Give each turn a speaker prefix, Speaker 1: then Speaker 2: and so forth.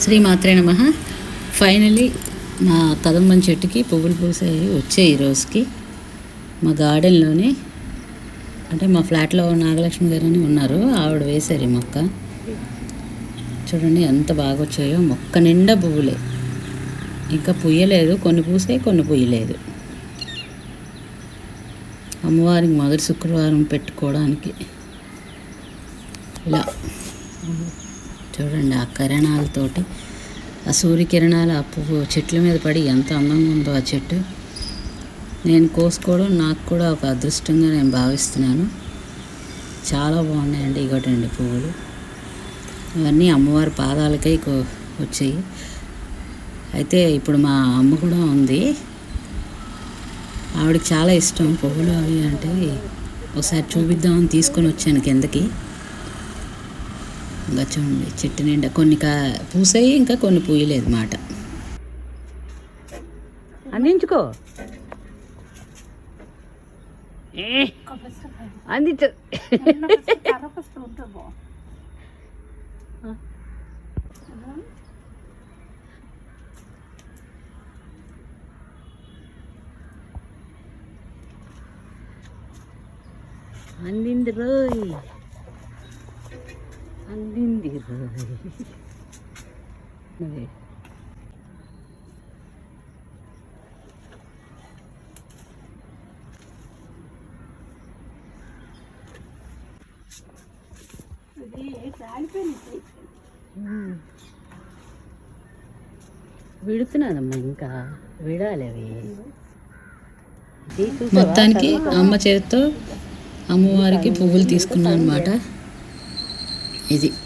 Speaker 1: శ్రీమాత్రే నమ. ఫైనలీ మా కదంబం చెట్టుకి పువ్వులు పూసాయి వచ్చాయి ఈ రోజుకి మా గార్డెన్లోనే అంటే మా ఫ్లాట్లో నాగలక్ష్మి గారు అని ఉన్నారు. ఆవిడ వేశారు ఈ మొక్క. చూడండి ఎంత బాగా వచ్చాయో మొక్క నిండా పువ్వులే. ఇంకా పుయ్యలేదు. కొన్ని పూసాయి కొన్ని పుయ్యలేదు. అమ్మవారికి మొదటి శుక్రవారం పెట్టుకోవడానికి. ఇలా. చూడండి ఆ కిరణాలతోటి ఆ సూర్యకిరణాలు ఆ పువ్వు చెట్ల మీద పడి ఎంత అందంగా ఉందో ఆ చెట్టు. నేను కోసుకోవడం నాకు కూడా ఒక అదృష్టంగా నేను భావిస్తున్నాను. చాలా బాగున్నాయండి ఇగోటండి పువ్వులు. ఇవన్నీ అమ్మవారి పాదాలకై వచ్చాయి. అయితే ఇప్పుడు మా అమ్మ కూడా ఉంది. ఆవిడకి చాలా ఇష్టం పువ్వులు అవి అంటే. ఒకసారి చూపిద్దామని తీసుకొని వచ్చాను కిందకి. ఇంకా చూడండి చెట్టు నిండా కొన్ని కా పూసాయి ఇంకా కొన్ని పూయలేదు మాట. అందించుకో. అందించు. అందింది రోయ్. అందింది విడుతున్నానమ్మా ఇంకా. విడాలి అవి. మొత్తానికి అమ్మ చేతితో అమ్మవారికి పువ్వులు తీసుకున్నాను అనమాట 易？